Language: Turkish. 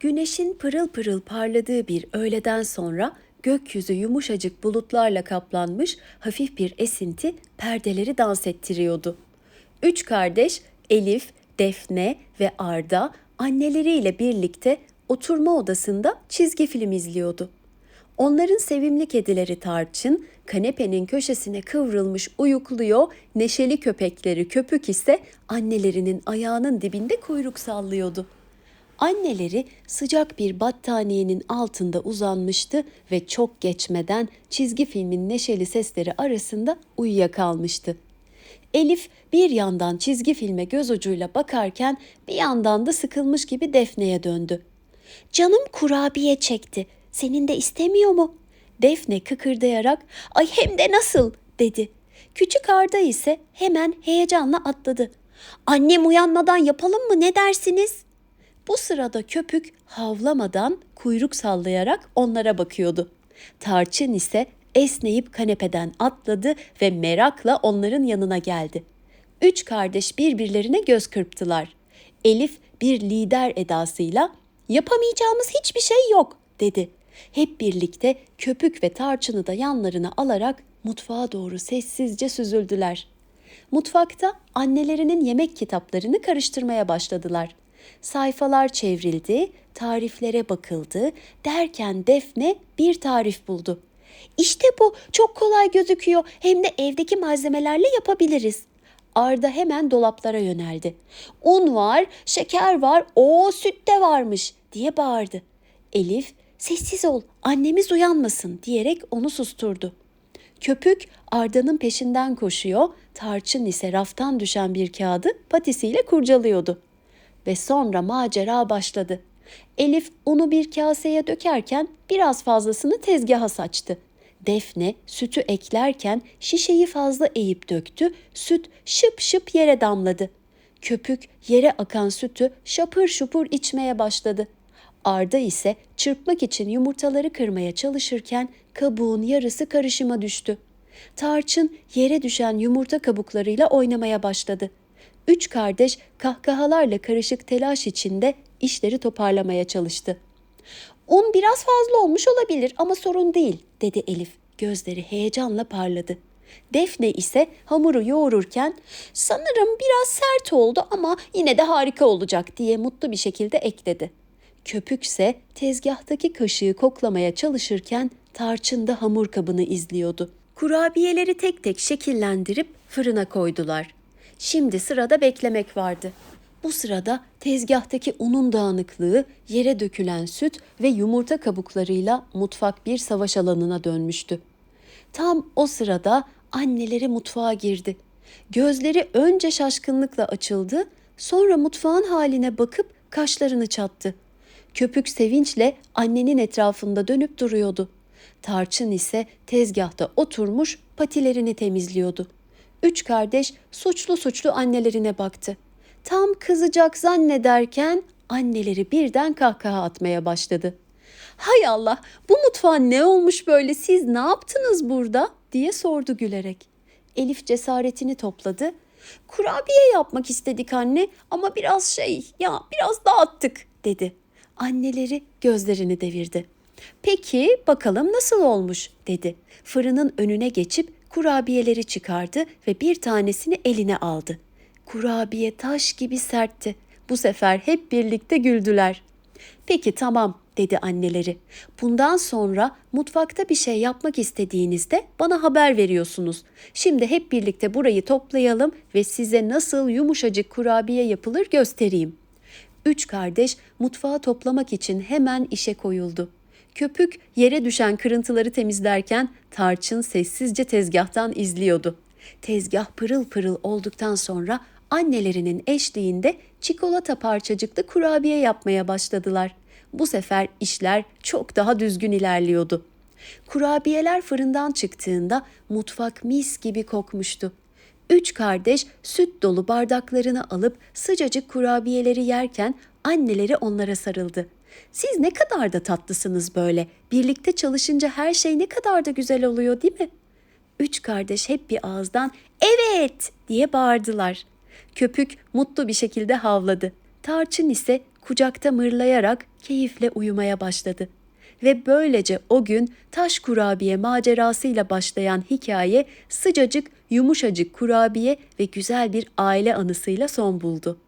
Güneşin pırıl pırıl parladığı bir öğleden sonra gökyüzü yumuşacık bulutlarla kaplanmış hafif bir esinti perdeleri dans ettiriyordu. Üç kardeş Elif, Defne ve Arda anneleriyle birlikte oturma odasında çizgi film izliyordu. Onların sevimli kedileri Tarçın, kanepenin köşesine kıvrılmış uyukluyor, neşeli köpekleri Köpük ise annelerinin ayağının dibinde kuyruk sallıyordu. Anneleri sıcak bir battaniyenin altında uzanmıştı ve çok geçmeden çizgi filmin neşeli sesleri arasında uyuyakalmıştı. Elif bir yandan çizgi filme göz ucuyla bakarken bir yandan da sıkılmış gibi Defne'ye döndü. Canım kurabiye çekti. Senin de istemiyor mu? Defne kıkırdayarak ay hem de nasıl dedi. Küçük Arda ise hemen heyecanla atladı. Annem uyanmadan yapalım mı ne dersiniz? Bu sırada köpük havlamadan kuyruk sallayarak onlara bakıyordu. Tarçın ise esneyip kanepeden atladı ve merakla onların yanına geldi. Üç kardeş birbirlerine göz kırptılar. Elif bir lider edasıyla yapamayacağımız hiçbir şey yok dedi. Hep birlikte köpük ve tarçını da yanlarına alarak mutfağa doğru sessizce süzüldüler. Mutfakta annelerinin yemek kitaplarını karıştırmaya başladılar. Sayfalar çevrildi, tariflere bakıldı derken Defne bir tarif buldu. İşte bu çok kolay gözüküyor hem de evdeki malzemelerle yapabiliriz. Arda hemen dolaplara yöneldi. Un var, şeker var, o süt de varmış diye bağırdı. Elif sessiz ol annemiz uyanmasın diyerek onu susturdu. Köpük Arda'nın peşinden koşuyor, Tarçın ise raftan düşen bir kağıdı patisiyle kurcalıyordu. Ve sonra macera başladı. Elif unu bir kaseye dökerken biraz fazlasını tezgaha saçtı. Defne sütü eklerken şişeyi fazla eğip döktü, süt şıp şıp yere damladı. Köpük yere akan sütü şapır şupur içmeye başladı. Arda ise çırpmak için yumurtaları kırmaya çalışırken kabuğun yarısı karışıma düştü. Tarçın yere düşen yumurta kabuklarıyla oynamaya başladı. Üç kardeş kahkahalarla karışık telaş içinde işleri toparlamaya çalıştı. Un biraz fazla olmuş olabilir ama sorun değil, dedi Elif. Gözleri heyecanla parladı. Defne ise hamuru yoğururken sanırım biraz sert oldu ama yine de harika olacak diye mutlu bir şekilde ekledi. Köpükse tezgahtaki kaşığı koklamaya çalışırken tarçın da hamur kabını izliyordu. Kurabiyeleri tek tek şekillendirip fırına koydular. Şimdi sırada beklemek vardı. Bu sırada tezgahtaki unun dağınıklığı, yere dökülen süt ve yumurta kabuklarıyla mutfak bir savaş alanına dönmüştü. Tam o sırada anneleri mutfağa girdi. Gözleri önce şaşkınlıkla açıldı, sonra mutfağın haline bakıp kaşlarını çattı. Köpük sevinçle annenin etrafında dönüp duruyordu. Tarçın ise tezgahta oturmuş patilerini temizliyordu. Üç kardeş suçlu suçlu annelerine baktı. Tam kızacak zannederken anneleri birden kahkaha atmaya başladı. Hay Allah bu mutfağın ne olmuş böyle siz ne yaptınız burada diye sordu gülerek. Elif cesaretini topladı. Kurabiye yapmak istedik anne ama biraz şey ya biraz dağıttık dedi. Anneleri gözlerini devirdi. Peki bakalım nasıl olmuş dedi. Fırının önüne geçip kurabiyeleri çıkardı ve bir tanesini eline aldı. Kurabiye taş gibi sertti. Bu sefer hep birlikte güldüler. Peki tamam dedi anneleri. Bundan sonra mutfakta bir şey yapmak istediğinizde bana haber veriyorsunuz. Şimdi hep birlikte burayı toplayalım ve size nasıl yumuşacık kurabiye yapılır göstereyim. Üç kardeş mutfağı toplamak için hemen işe koyuldu. Köpük yere düşen kırıntıları temizlerken Tarçın sessizce tezgahtan izliyordu. Tezgah pırıl pırıl olduktan sonra annelerinin eşliğinde çikolata parçacıklı kurabiye yapmaya başladılar. Bu sefer işler çok daha düzgün ilerliyordu. Kurabiyeler fırından çıktığında mutfak mis gibi kokmuştu. Üç kardeş süt dolu bardaklarını alıp sıcacık kurabiyeleri yerken anneleri onlara sarıldı. Siz ne kadar da tatlısınız böyle. Birlikte çalışınca her şey ne kadar da güzel oluyor değil mi? Üç kardeş hep bir ağızdan evet diye bağırdılar. Köpük mutlu bir şekilde havladı. Tarçın ise kucakta mırlayarak keyifle uyumaya başladı. Ve böylece o gün taş kurabiye macerasıyla başlayan hikaye sıcacık, yumuşacık kurabiye ve güzel bir aile anısıyla son buldu.